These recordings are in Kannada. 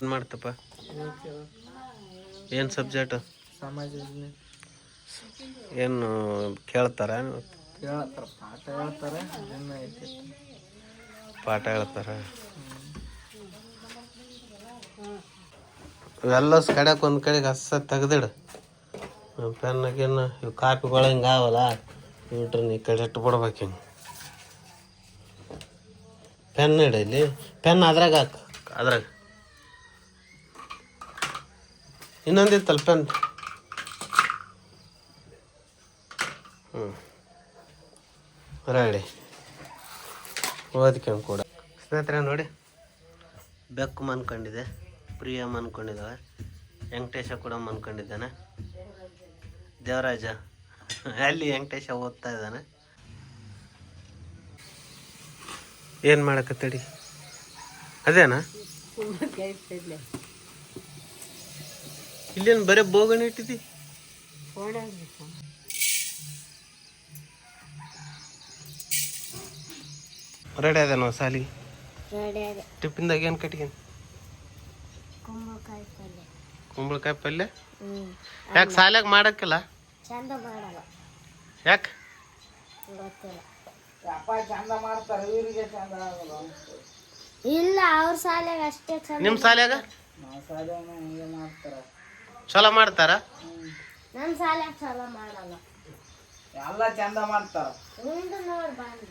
ಏನು ಮಾಡ್ತಪ್ಪ. ಏನು ಸಬ್ಜೆಕ್ಟ್? ಸಮಾಜ ಏನು ಕೇಳ್ತಾರ? ಪಾಠ ಹೇಳ್ತಾರೆ ಪಾಠ ಹೇಳ್ತಾರ? ಇವೆಲ್ಲ ಕಡೆಗೆ ಒಂದು ಕಡೆಗೆ ಹಸ ತೆಗ್ದಿಡು. ಪೆನ್ನಾಗೇನು ಇವು ಕಾಪಿಗಳು ಹಿಂಗೆ ಅವಲ್ಲ ಇವ್ರನ್ನ ಈ ಕಡೆ ಇಟ್ಟು ಬಿಡ್ಬೇಕು ಹಿಂಗೆ. ಪೆನ್ ಇಡಲಿ ಪೆನ್ ಅದ್ರಾಗ ಹಾಕು. ಅದ್ರಾಗ. ಇನ್ನೊಂದಿತ್ತಲ್ಲ ಪೆನ್? ಹ್ಞೂ ರೆಡಿ. ಓದ್ಕೊಂಡು ಕೂಡ. ಸ್ನೇಹಿತರೆ ನೋಡಿ, ಬೆಕ್ಕು ಮನ್ಕೊಂಡಿದೆ, ಪ್ರಿಯ ಮನ್ಕೊಂಡಿದ್ದಾವೆ ವೆಂಕಟೇಶ ಕೂಡ ಮನ್ಕೊಂಡಿದ್ದಾನೆ. ದೇವರಾಜ, ಅಲ್ಲಿ ವೆಂಕಟೇಶ ಓದ್ತಾ ಇದ್ದಾನೆ. ಏನು ಮಾಡಕತ್ತಡಿ ಅದೇನಾ? ಇಲ್ಲೇನು ಬರೀ ಬೋಗಣಿ ಇಟ್ಟಿದ್ದಿ? ರೆಡಿ ಅದ ನಾವು ಸಾಲಿ. ಟಿಫಿನ್ದಾಗ ಏನು ಕಟ್ಕೊಂಡು ಕುಂಬಳಕಾಯಿ ಪಲ್ಯ. ಯಾಕೆ ಸಾಲ್ಯಾಗ ಮಾಡಕ್ಕಿಲ್ಲ? ಚಂದ ಮಾಡಲ್ಲ. ಯಾಕೆ? ಗೊತ್ತಿಲ್ಲ. ಅಪ್ಪ ಚಂದ ಮಾಡ್ತಾರೆ ಇವರಿಗೆ ಚಂದ ಆಗಲ್ಲ ಇಲ್ಲ ಅವ್ರ ಸಾಲ್ಯಾಗ ಅಷ್ಟೇ ಚಂದ ನಿಮ್ಮ ಸಾಲ್ಯಾಗ? ಮಾಡ್ತಾರೆ. ಚಲೋ ಮಾಡ್ತಾರ? ನನ್ನ ಶಾಲೆಗೆ ಚಲೋ ಮಾಡಲ್ಲ. ಎಲ್ಲ ಚಂದ ಮಾಡ್ತಾರ. ಉಂಡು ನೋಡಿ ಬಂದು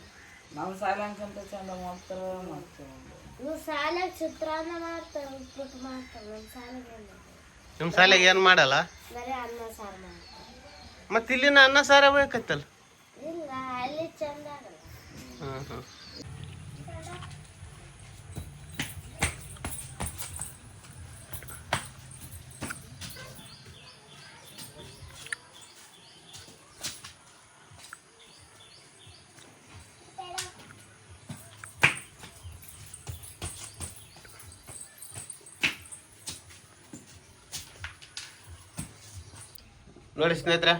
ನಮ್ಮ ಅಂತ ಚಂದ ಮಾಡ್ತಾರ ಮಾಡ್ತೀವಿ ಇವ್ರು ಶಾಲೆಗೆ ಚಿತ್ರಾನ್ನ ಮಾಡ್ತಾರೆ ಉಪ್ಪಿಟ್ಟು ಮಾಡ್ತಾರೆ ನಮ್ಮ ಮಾಡ್ತಾರೆ? ನಿಮ್ಮ ಸಾಲ್ಯಾಗ ಏನು ಮಾಡಲ್ಲ? ಬರೀ ಅನ್ನ ಸಾರು ಮಾಡ್ತಾರೆ. ಮತ್ತೆ ಇಲ್ಲಿನ ಅನ್ನ ಸಾರ ಬೇಕತ್ತಲ್ಲ ಇಲ್ಲ ಅಲ್ಲಿ ಚಂದ ಆಗಲ್ಲ. ಹ್ಞೂ ಹ್ಞೂ ನೋಡಿ ಸ್ನೇಹಿತರೆ.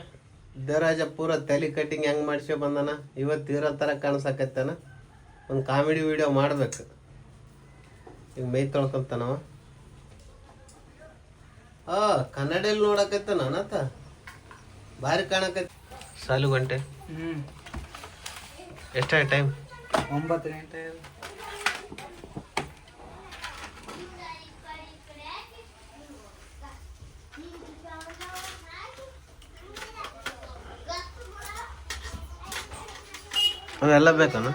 ದೇವರಾಜ ಪೂರ ತಲೆ ಕಟ್ಟಿಂಗ್ ಹೆಂಗ್ ಮಾಡಿಸ್ಕೊ ಬಂದಾನ? ಇವತ್ತು ಇರೋ ಥರ ಕಾಣಿಸಕತ್ತಾನ? ಒಂದು ಕಾಮಿಡಿ ವಿಡಿಯೋ ಮಾಡ್ಬೇಕು. ಈಗ ಮೈ ತೊಳ್ಕೊಂತಾನವ. ಆ ಕನ್ನಡಲ್ಲಿ ನೋಡಕತ್ತಾನ ಅನತ ಭಾರಿ ಕಾಣಕತ್ತ. ಸಾಲು ಗಂಟೆ. ಹ್ಞೂ ಎಷ್ಟ ಟೈಮ್ ಒಂಬತ್ತು ಗಂಟೆ. ಅವೆಲ್ಲ ಬೇಕನ?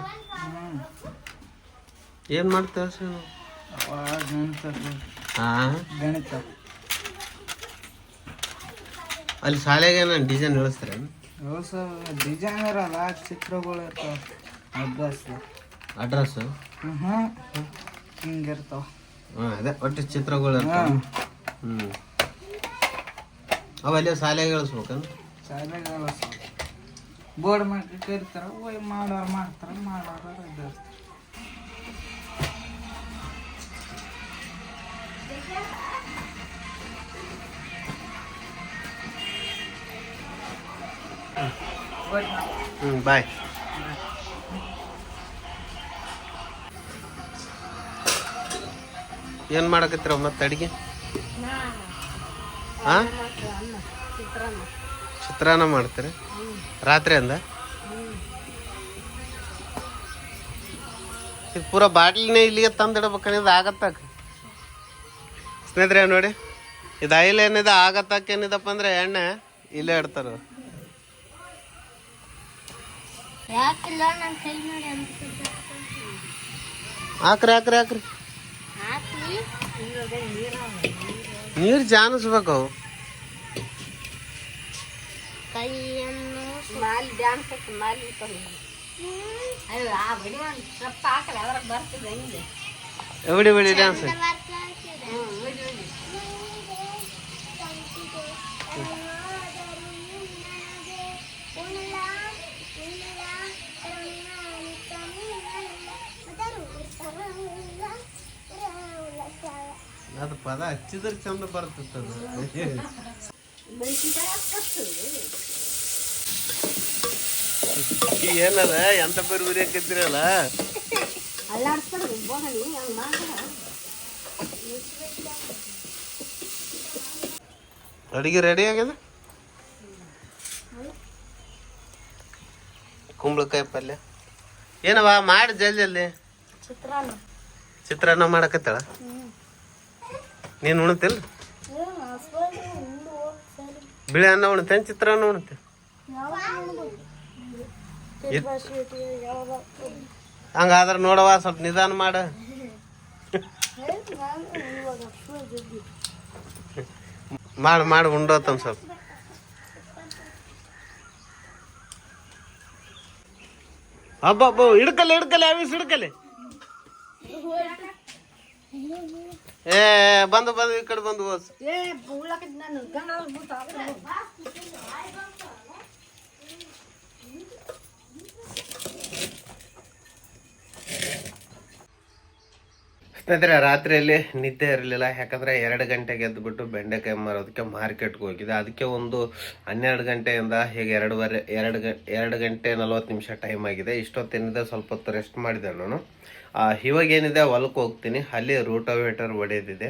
ಏನು ಮಾಡ್ತೇವೆ ಸರ್ ಗಣಿತ ಹಾಂ. ಗಣಿತ ಅಲ್ಲಿ ಶಾಲೆಗೆ ನಾನು ಡಿಸೈನ್ ಹೇಳಿಸ್ತಾರೆ ಡಿಸೈನ್ ಇರಲ್ಲ ಚಿತ್ರಗಳು ಇರ್ತಾವ ಅಡ್ರೆಸ್ ಅಡ್ರೆಸ್ ಹ್ಞೂ ಹಿಂಗಿರ್ತಾವ. ಹಾಂ ಅದೇ ಒಟ್ಟು ಚಿತ್ರಗಳು ಇರ್ತಾವ. ಹ್ಞೂ ಅವೆಲ್ಲ ಶಾಲೆಗೆ ಹೇಳಿಸ್ಬೇಕನ ಶಾಲೆಗೆಲ್ಲ ಬೋರ್ಡ್ ಮಾಡಿ ಕರಿತಾರ ಓಯ್ ಮಾಡೋರು ಮಾಡ್ತಾರ ಮಾಡೋರು ಹ್ಞೂ ಬಾಯ್. ಏನು ಮಾಡಕತ್ತೀರ ಮತ್ತೆ ಅಡಿಗೆ? ಹಾಂ ಚಿತ್ರಾನ್ನ. ಚಿತ್ರಾನ್ನ ಮಾಡ್ತೀರಿ? ರಾತ್ರಿ ಅಂದ? ಇದು ಪೂರ ಬಾಟ್ಲಿನೇ ಇಲ್ಲಿಗೆ ತಂದಿಡ್ಬೇಕನಿದು ಆಗತ್ತಾಕ ಸ್ನೇಹಿತರೆ ನೋಡಿ ಇದು ಆಯಿಲ್ ಏನಿದೆ ಆಗತ್ತಾಕ ಏನಿದಪ್ಪ ಅಂದ್ರೆ ಎಣ್ಣೆ ಇಲ್ಲೇ ಇಡ್ತಾರ. ಹಾಕ್ರಿ ಹಾಕ್ರಿ ಹಾಕ್ರಿ. ಹಾಕಿ ನೀರು ಜಾನಿಸ್ಬೇಕು ಅವು. ಮಾಲಿ ಡ್ಯಾನ್ಸ್ ಮಾಲಿ ಅಯ್ಯೋ ಆ ಬಿಡಿ ಒಂದು ಸ್ವಲ್ಪ ಹಾಕಲ್ಲ ಅದ್ರ ಬರ್ತದೆ ಹಂಗೆ ಎವಡಿ ಬಿಡಿ ಡ್ಯಾನ್ಸ್ ಅದು ಪದ ಹಚ್ಚಿದ್ರೆ ಚಂದ ಬರ್ತಿತ್ತು ಏನದ ಎಂತ ಪೇರು ಉರಿಯಾಕತ್ತೀರಲ್ಲ ಅಡಿಗೆ ರೆಡಿ ಆಗ್ಯದ ಕುಂಬಳಕಾಯಿ ಪಲ್ಯ. ಏನವ ಮಾಡಿ ಜಲ್ದಿ ಜಲ್ದಿ. ಚಿತ್ರಾನ್ನ. ಮಾಡಕತ್ತಾಳ? ನೀನು ಉಣ್ತಿಲ್ಲ ಬಿಳಿ ಅನ್ನ ಉಣ್ತೇನೆ ಚಿತ್ರಾನ್ನ ಉಣ್ತೆ ಹಂಗಾದ್ರೆ ನೋಡವ ಸ್ವಲ್ಪ ನಿಧಾನ ಮಾಡ. ಮಾಡು ಮಾಡಿ ಉಂಡೋತಮ್ ಸ್ವಲ್ಪ. ಹಬ್ಬ ಹಿಡ್ಕಲ್ಲ ಹಿಡ್ಕಲ್ಲ ಅವಿಸ್ ಹಿಡ್ಕಲ್ಲಿ. ಏ ಬಂದು ಬಂದು ಈ ಕಡೆ ಬಂದು ಓಸ್ ಏ ಉಳ್ಳಾಗಡ್ಡಿ ನಾನು ಗಂಡ ಸ್ನೇಹಿತರೆ ರಾತ್ರಿಯಲ್ಲಿ ನಿದ್ದೆ ಇರಲಿಲ್ಲ. ಯಾಕಂದ್ರೆ ಎರಡು ಗಂಟೆಗೆ ಎದ್ದುಬಿಟ್ಟು ಬೆಂಡೆಕಾಯಿ ಮಾರೋದಕ್ಕೆ ಮಾರ್ಕೆಟ್ಗೆ ಹೋಗಿದೆ ಅದಕ್ಕೆ ಒಂದು ಹನ್ನೆರಡು ಗಂಟೆಯಿಂದ ಹೀಗೆ ಎರಡೂವರೆ ಎರಡು ಗ ಎರಡು ಗಂಟೆ ನಲ್ವತ್ತು ನಿಮಿಷ ಟೈಮ್ ಆಗಿದೆ. ಇಷ್ಟೊತ್ತೇನಿದೆ ಸ್ವಲ್ಪ ಹೊತ್ತು ರೆಸ್ಟ್ ಮಾಡಿದೆ ನಾನು. ಆ, ಇವಾಗ ಏನಿದೆ ಹೊಲಕ್ಕೆ ಹೋಗ್ತೀನಿ. ಅಲ್ಲಿ ರೂಟೋವೇಟರ್ ಹೊಡೆದಿದೆ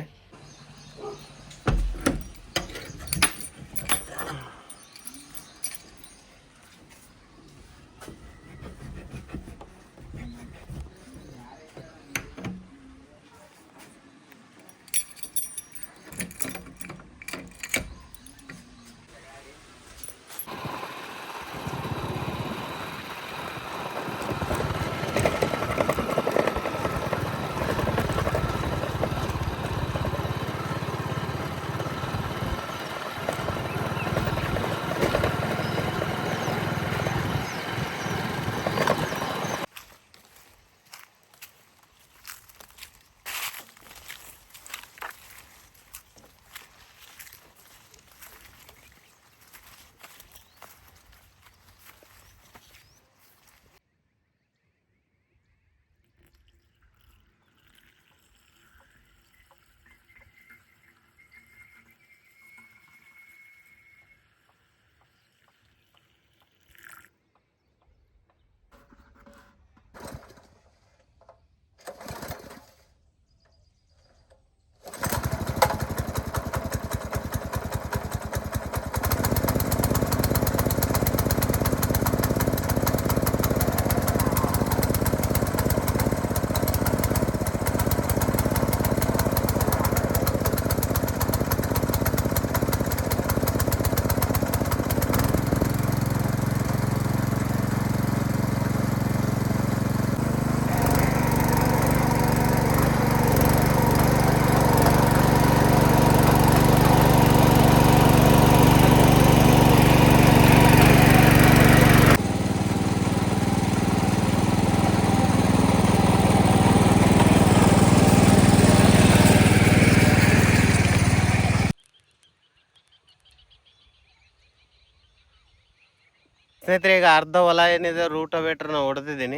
ಸ್ನೇಹಿತರೆ, ಈಗ ಅರ್ಧ ಹೊಲ ಏನಿದೆ ರೂಟೋವೇಟ್ರನ್ನ ಹೊಡೆದಿದ್ದೀನಿ.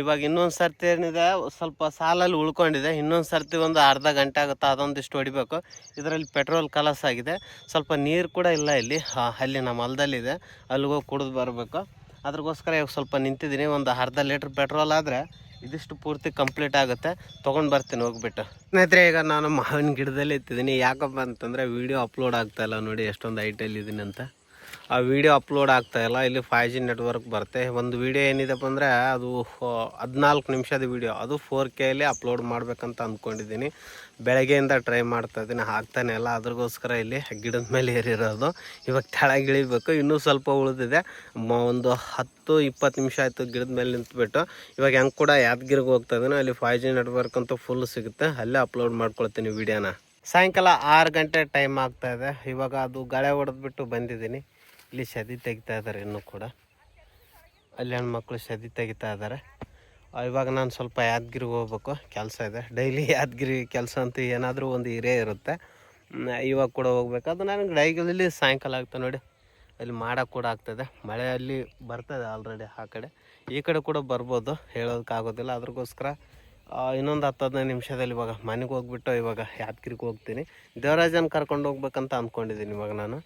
ಇವಾಗ ಇನ್ನೊಂದು ಸರ್ತಿ ಏನಿದೆ, ಸ್ವಲ್ಪ ಸಾಲಲ್ಲಿ ಉಳ್ಕೊಂಡಿದೆ. ಇನ್ನೊಂದು ಸರ್ತಿ ಒಂದು ಅರ್ಧ ಗಂಟೆ ಆಗುತ್ತೆ, ಅದೊಂದಿಷ್ಟು ಹೊಡಿಬೇಕು. ಇದರಲ್ಲಿ ಪೆಟ್ರೋಲ್ ಕಲಸ್ ಆಗಿದೆ. ಸ್ವಲ್ಪ ನೀರು ಕೂಡ ಇಲ್ಲ ಇಲ್ಲಿ. ಅಲ್ಲಿ ನಮ್ಮ ಹೊಲದಲ್ಲಿದೆ. ಅಲ್ಲಿಗೆ ಹೋಗಿ ಕುಡಿದು ಬರಬೇಕು. ಅದ್ರಗೋಸ್ಕರ ಇವಾಗ ಸ್ವಲ್ಪ ನಿಂತಿದ್ದೀನಿ. ಒಂದು ಅರ್ಧ ಲೀಟ್ರ್ ಪೆಟ್ರೋಲ್ ಆದರೆ ಇದಿಷ್ಟು ಪೂರ್ತಿ ಕಂಪ್ಲೀಟ್ ಆಗುತ್ತೆ. ತೊಗೊಂಡು ಬರ್ತೀನಿ, ಹೋಗ್ಬಿಟ್ಟು. ಸ್ನೇಹಿತರೆ, ಈಗ ನಾನು ಮಾವಿನ ಗಿಡದಲ್ಲಿ ಇತ್ತಿದ್ದೀನಿ ಯಾಕಪ್ಪ ಅಂತಂದರೆ ವೀಡಿಯೋ ಅಪ್ಲೋಡ್ ಆಗ್ತಾಯಿಲ್ಲ ನೋಡಿ, ಎಷ್ಟೊಂದು ಐಟಲ್ಲಿ ಇದ್ದೀನಿ ಅಂತ. ಆ ವಿಡಿಯೋ ಅಪ್ಲೋಡ್ ಆಗ್ತಾ ಇಲ್ಲ. ಇಲ್ಲಿ ಫೈ ಜಿ ನೆಟ್ವರ್ಕ್ ಬರುತ್ತೆ. ಒಂದು ವಿಡಿಯೋ ಏನಿದೆಪ್ಪ ಅಂದರೆ ಅದು ಹದಿನಾಲ್ಕು ನಿಮಿಷದ ವಿಡಿಯೋ ಅದು ಫೋರ್ ಕೆಯಲ್ಲಿ ಅಪ್ಲೋಡ್ ಮಾಡಬೇಕಂತ ಅಂದ್ಕೊಂಡಿದ್ದೀನಿ ಬೆಳಗ್ಗೆಯಿಂದ ಟ್ರೈ ಮಾಡ್ತಾ ಇದ್ದೀನಿ. ಆಗ್ತಾನೆ ಇಲ್ಲ. ಅದ್ರಗೋಸ್ಕರ ಇಲ್ಲಿ ಗಿಡದ ಮೇಲೆ ಏರಿರೋದು. ಇವಾಗ ಕೆಳಗೆ ಇಳಿಬೇಕು. ಇನ್ನೂ ಸ್ವಲ್ಪ ಉಳಿದಿದೆ. ಒಂದು ಹತ್ತು, ಇಪ್ಪತ್ತು ನಿಮಿಷ ಆಯಿತು ಗಿಡದ ಮೇಲೆ ನಿಂತ್ಬಿಟ್ಟು. ಇವಾಗ ಹೆಂಗೆ ಕೂಡ ಯಾದಗಿರಿಗೆ ಹೋಗ್ತಾ ಇದ್ದೀನಿ. ಅಲ್ಲಿ ಫೈ ಜಿ ನೆಟ್ವರ್ಕ್ ಅಂತೂ ಫುಲ್ ಸಿಗುತ್ತೆ. ಅಲ್ಲೇ ಅಪ್ಲೋಡ್ ಮಾಡ್ಕೊಳ್ತೀನಿ ವಿಡಿಯೋನ ಸಾಯಂಕಾಲ ಆರು ಗಂಟೆ ಟೈಮ್ ಆಗ್ತಾ ಇದೆ. ಇವಾಗ ಅದು ಗಳೆ ಹೊಡೆದ್ಬಿಟ್ಟು ಬಂದಿದ್ದೀನಿ. ಇಲ್ಲಿ ಸದಿ ತೆಗಿತಾ ಇದ್ದಾರೆ ಇನ್ನೂ ಕೂಡ. ಅಲ್ಲಿ ಹೆಣ್ಮಕ್ಳು ಸದಿ ತೆಗಿತಾ ಇದ್ದಾರೆ ಇವಾಗ ನಾನು ಸ್ವಲ್ಪ ಯಾದಗಿರಿಗೆ ಹೋಗ್ಬೇಕು. ಕೆಲಸ ಇದೆ. ಡೈಲಿ ಯಾದಗಿರಿ ಕೆಲಸ ಅಂತ ಏನಾದರೂ ಒಂದು ಹಿರೇ ಇರುತ್ತೆ. ಇವಾಗ ಕೂಡ ಹೋಗ್ಬೇಕು. ಅದು ನನಗೆ ಡೈಲಿ ಸಾಯಂಕಾಲ ಆಗ್ತದೆ ನೋಡಿ. ಅಲ್ಲಿ ಮಾಡೋಕೆ ಕೂಡ ಆಗ್ತದೆ. ಮಳೆ ಅಲ್ಲಿ ಬರ್ತದೆ ಆಲ್ರೆಡಿ ಆ ಕಡೆ. ಈ ಕಡೆ ಕೂಡ ಬರ್ಬೋದು. ಹೇಳೋದಕ್ಕಾಗೋದಿಲ್ಲ ಅದ್ರಗೋಸ್ಕರ ಇನ್ನೊಂದು ಹತ್ತು ಹದಿನೈದು ನಿಮಿಷದಲ್ಲಿ ಇವಾಗ ಮನೆಗೆ ಹೋಗ್ಬಿಟ್ಟು ಇವಾಗ ಯಾದಗಿರಿಗೆ ಹೋಗ್ತೀನಿ. ದೇವರಾಜನ ಕರ್ಕೊಂಡು ಹೋಗ್ಬೇಕಂತ ಅಂದ್ಕೊಂಡಿದ್ದೀನಿ ಇವಾಗ ನಾನು.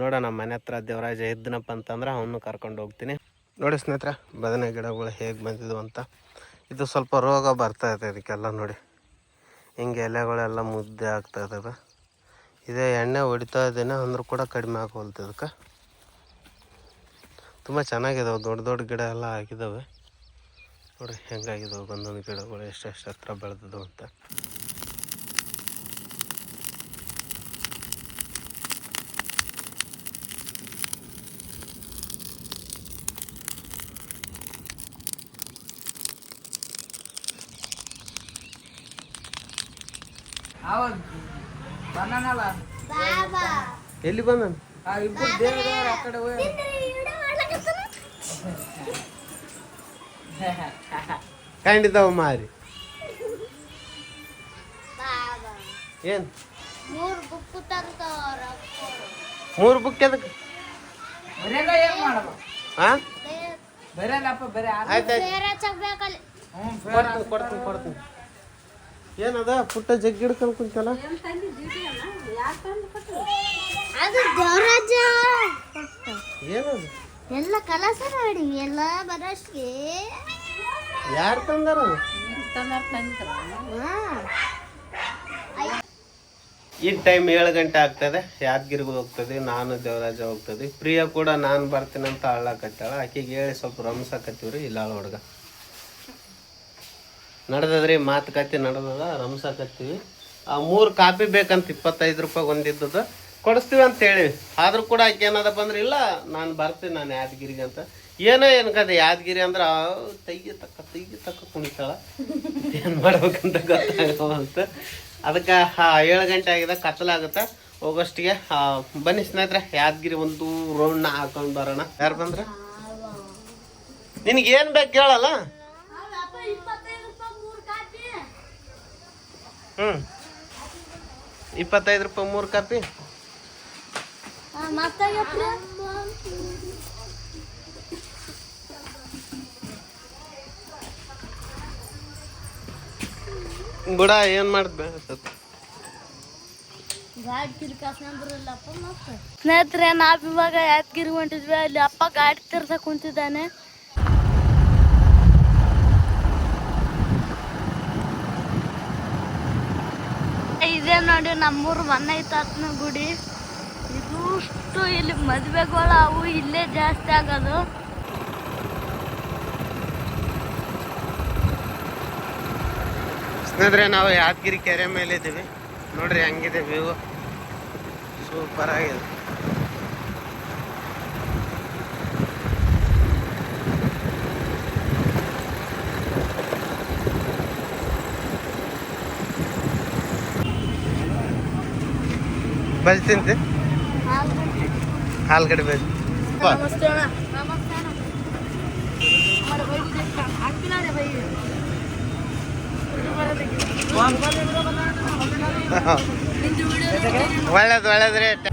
ನೋಡೋಣ ಮನೆ ಹತ್ರ ದೇವರಾಜ ಇದ್ದನಪ್ಪ ಅಂತಂದ್ರೆ ಅವನು ಕರ್ಕೊಂಡು ಹೋಗ್ತೀನಿ. ನೋಡಿ ಸ್ನೇಹಿತರೆ, ಬದನೆ ಗಿಡಗಳು ಹೇಗೆ ಬಂದಿದ್ವು ಅಂತ. ಇದು ಸ್ವಲ್ಪ ರೋಗ ಬರ್ತಾ ಇದೆ ಇದಕ್ಕೆಲ್ಲ ನೋಡಿ. ಹಿಂಗೆ ಎಲೆಗಳೆಲ್ಲ ಮುದ್ದೆ ಆಗ್ತಾ ಇದ್ದಾವೆ ಇದೇ ಎಣ್ಣೆ ಹೊಡಿತಾ ಇದ್ದೇನೆ, ಅಂದರೂ ಕೂಡ ಕಡಿಮೆ ಆಗೋಲ್ತು ಇದಕ್ಕೆ. ತುಂಬ ಚೆನ್ನಾಗಿದ್ದಾವೆ ದೊಡ್ಡ ದೊಡ್ಡ ಗಿಡ ಎಲ್ಲ ಆಗಿದ್ದಾವೆ ನೋಡಿ ಹೆಂಗಾಗಿದ್ದಾವೆ ಬಂದೊಂದು ಗಿಡಗಳು, ಎಷ್ಟೆಷ್ಟು ಹತ್ರ ಬೆಳೆದಿದ್ದವು ಅಂತ. ಎಲ್ಲಿ ಬಂದ ಆ ಇಬ್ರು ದೇವದವ್ರು ಆ ಕಡೆ ಹೋಗಿ. ಕಂಡಿದ್ದಾವ ಮಾರಿ. ಏನ್? ಮೂರು ಬುಕ್ಕು ತಂದವ್ರ ಮೂರು ಬುಕ್ ಎದಕ್ಕೆ ಬರೆಯಲ್ಲ ಏನ್ ಮಾಡಲ್ಲ ಹಾಂ ಬರೆಯಲ್ಲಪ್ಪ ಬರೀ ಆ- ಆಯ್ತಾಯ್ತು ಬೇರೆ ಚಕ್ಬೇಕಲ್ಲಿ ಹ್ಞೂ ಫೇರ್ ಕೊಡ್ತೀನಿ ಕೊಡ್ತೀನಿ ಕೊಡ್ತೀನಿ. ಏನದ? ಪುಟ್ಟ ಜಗ್ಗಿ ಹಿಡ್ಕೊಂಡು ಕುಂತಲ್ಲ ಅದು ದೇವರಾಜ ಏನದು? ಎಲ್ಲ ಕಲಸ ನೋಡಿ ಎಲ್ಲ ಬರೋಷ್ಗೆ ಯಾರು ತಂದಾರ ಈ ಟೈಮ್ ಏಳು ಗಂಟೆ ಆಗ್ತದೆ ಯಾದಗಿರಿಗೆ ಹೋಗ್ತದೆ ನಾನು ದೇವರಾಜ ಹೋಗ್ತದೆ. ಪ್ರಿಯ ಕೂಡ ನಾನು ಬರ್ತೀನಿ ಅಂತ ಅಳ್ಳಾಕತ್ತಾಳ ಆಕೆಗೆ ಹೇಳಿ ಸ್ವಲ್ಪ ರಮ್ಸಾಕತ್ತೀವ್ರಿ ಇಲ್ಲ ಹುಡುಗ. ನಡೆದದ್ರಿ, ಮಾತುಕತೆ ನಡೆದದ ರಮ್ಸಾಕತ್ತೀವಿ ಆ ಮೂರು ಕಾಪಿ ಬೇಕಂತ ಇಪ್ಪತ್ತೈದು ರೂಪಾಯಿ ಒಂದಿದ್ದದ ಕೊಡಿಸ್ತೀವಿ ಅಂತ ಹೇಳಿವಿ. ಆದರೂ ಕೂಡ ಆಕೆ ಏನದಪ್ಪ ಅಂದ್ರೆ ಇಲ್ಲ, ನಾನು ಬರ್ತೀನಿ, ನಾನು ಯಾದಗಿರಿಗೆ ಅಂತ. ಏನೋ ಏನ್ಕದೆ ಯಾದಗಿರಿ ಅಂದ್ರೆ ತೈಗೆ ತಕ್ಕ ತೈಗೆ ತಕ್ಕ ಕುಣಿತಾಳ. ಏನು ಮಾಡ್ಬೇಕಂತ ಗೊತ್ತಾಗವಂತ ಅದಕ್ಕೆ ಏಳು ಗಂಟೆ ಆಗಿದೆ ಕತ್ತಲಾಗುತ್ತೆ ಹೋಗೋಷ್ಟಿಗೆ ಬನ್ನಿ ಸ್ನೇಹಿತರೆ, ಯಾದಗಿರಿ ಒಂದು ರೌಂಡ್ನ ಹಾಕೊಂಡು ಬರೋಣ. ಯಾರು ಬಂದ್ರೆ? ನಿನಗೇನು ಬೇಕು ಕೇಳಲ್ಲ? ಹ್ಞೂ ಇಪ್ಪತ್ತೈದು ರೂಪಾಯಿ ಮೂರು ಕಾಪಿ. ಬುಡ ಏನು ಮಾಡ್ದೆ ಗಾಡಿ ತಿರ್ಕಾಸ್ಕೊಂಡ್ರಲ್ಲಪ್ಪ ಮತ್ತೆ. ಸ್ನೇಹಿತರೆ ನಾವ್ ಇವಾಗ ಯಾದಗಿರಿ ಹೊಂಟಿದ್ವಿ ಅಲ್ಲಿ ಅಪ್ಪ ಗಾಡಿ ತರ್ಸಕ್ ಕುಂತಿದ್ದಾನೆ. ಇದೇ ನೋಡಿ, ನಮ್ಮೂರು ಮನ್ನೈತಾತ್ನ ಗುಡಿ. ಇದುಷ್ಟು ಇಲ್ಲಿ ಮದುವೆಗಳು ಅವು ಇಲ್ಲೇ ಜಾಸ್ತಿ ಆಗೋದು. ಸ್ನೇಹಿತರೆ, ನಾವು ಯಾದಗಿರಿ ಕೆರೆ ಮೇಲೆ ಇದ್ದೀವಿ ನೋಡ್ರಿ, ಹಂಗಿದೆ ವ್ಯೂ ಸೂಪರ್ ಆಗಿದೆ. ಬಜ್ ತಿಂತಿ. ಹಾಲ್ಗಡೆ ಬಜ್ ಒಳ್ಳೇದು ಒಳ್ಳೇದು ರೇಟ್.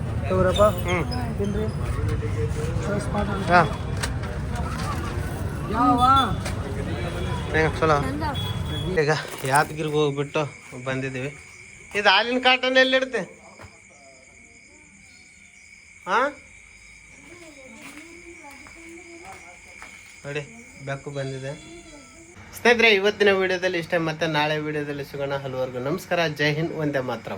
ಹ್ಞೂ ಚಲೋ. ಈಗ ಯಾದಗಿರಿಗೆ ಹೋಗ್ಬಿಟ್ಟು ಬಂದಿದ್ದೀವಿ. ಇದು ಹಾಲಿನ ಕಾಟನ್ ಎಲ್ಲಿಡ್ತೆ ಹಾ ನೋಡಿ, ಬೆಕ್ಕು ಬಂದಿದೆ. ಸ್ನೇಹಿತರೆ, ಇವತ್ತಿನ ವಿಡಿಯೋದಲ್ಲಿ ಇಷ್ಟೇ, ಮತ್ತೆ ನಾಳೆ ವಿಡಿಯೋದಲ್ಲಿ ಸಿಗೋಣ. ಹಲವರೆಗೂ ನಮಸ್ಕಾರ. ಜೈ ಹಿಂದ್ ಒಂದೇ ಮಾತ್ರ.